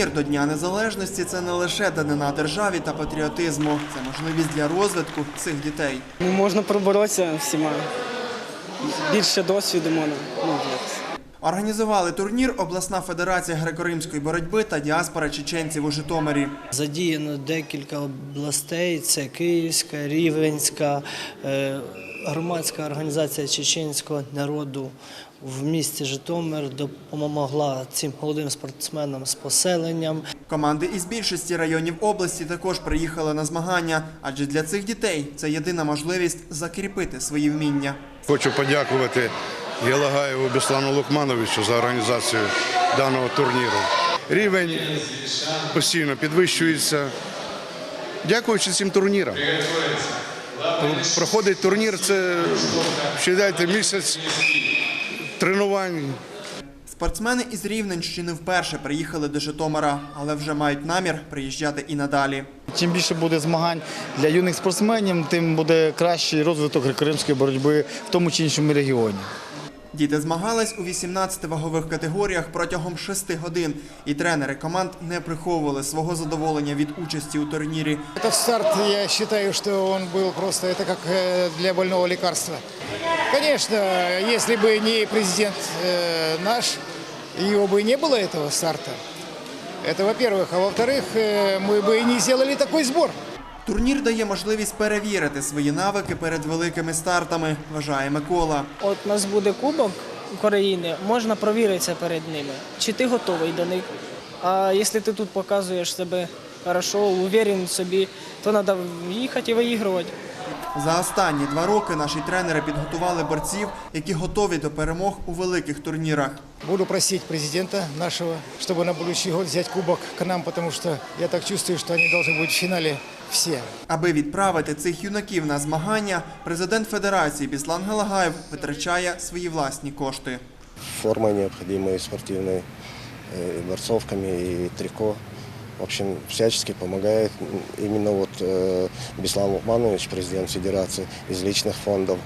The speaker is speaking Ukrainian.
Турнір до Дня Незалежності це не лише данина державі та патріотизму, це можливість для розвитку цих дітей. Ну, можна проборотися всіма. Більше досвіду можна. Ну. Організували турнір обласна федерація греко-римської боротьби та діаспора чеченців у Житомирі. Задіяно декілька областей: це Київська, Рівенська, е, громадська організація чеченського народу в місті Житомир допомогла цим молодим спортсменам з поселенням. Команди із більшості районів області також приїхали на змагання, адже для цих дітей це єдина можливість закріпити свої вміння. Хочу подякувати Єлагаєву Беслану Лукмановичу за організацію даного турніру. Рівень постійно підвищується. Дякуючи цим турнірам. Проходить турнір, це вважайте, місяць тренувань. Спортсмени із Рівненщини вперше приїхали до Житомира, але вже мають намір приїжджати і надалі. Чим більше буде змагань для юних спортсменів, тим буде кращий розвиток греко-римської боротьби в тому чи іншому регіоні. Діти змагались у 18 вагових категоріях протягом 6 годин, і тренери команд не приховували свого задоволення від участі у турнірі. Этот старт, я считаю, что он был просто, это как э, для больного лекарства. Конечно, если бы не президент э, наш, его бы и не было этого старта. Это во-первых. А во-вторых, э, мы бы и не сделали такой сбор. Турнір дає можливість перевірити свої навики перед великими стартами, вважає Микола. От у нас буде кубок України, можна провіритися перед ними, чи ти готовий до них. А якщо ти тут показуєш себе хорошо, уверен собі, то треба їхати і виігрувати. За останні два роки наші тренери підготували борців, які готові до перемог у великих турнірах. Буду просить президента нашего, чтобы на будущий год взять кубок к нам, потому что я так чувствую, что они должны быть в финале все. Аби відправити цих юнаків на змагання, президент Федерації Біслан Галагаєв витрачає свої власні кошти. формой необходимой, спортивной, э, и борцовками, и трико. В общем, всячески помогает именно вот э, Беслан Лукманович, президент Федерации, из личных фондов.